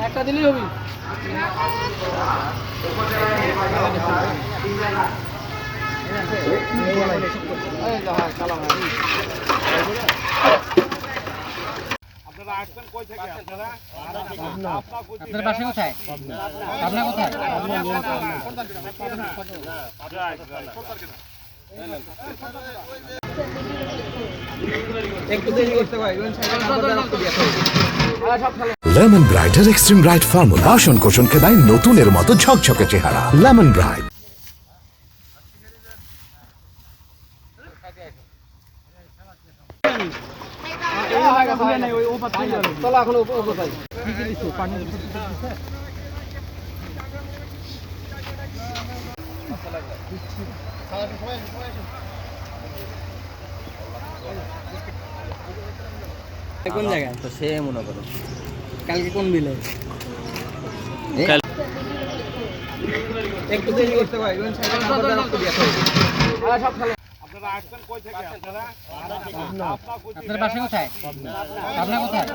একটা দিলেই হবি। এই যা। আপনার? বাসা কোথায়? আপনার কোথায়? লেমন ব্রাইটের এক্সট্রিম ব্রাইট ফর্মুলা বাসন কোষণকে দেয় নতুনের মতো ঝকঝকে চেহারা। লেমন ব্রাইট চলো এখন কোন জায়গায়? তো সে মনে করো। কালকে কোন বিলে? একটু দেরি করতে হ্যাঁ সব খেলো আপনার বাসা কোথায়? আপনার কোথায়?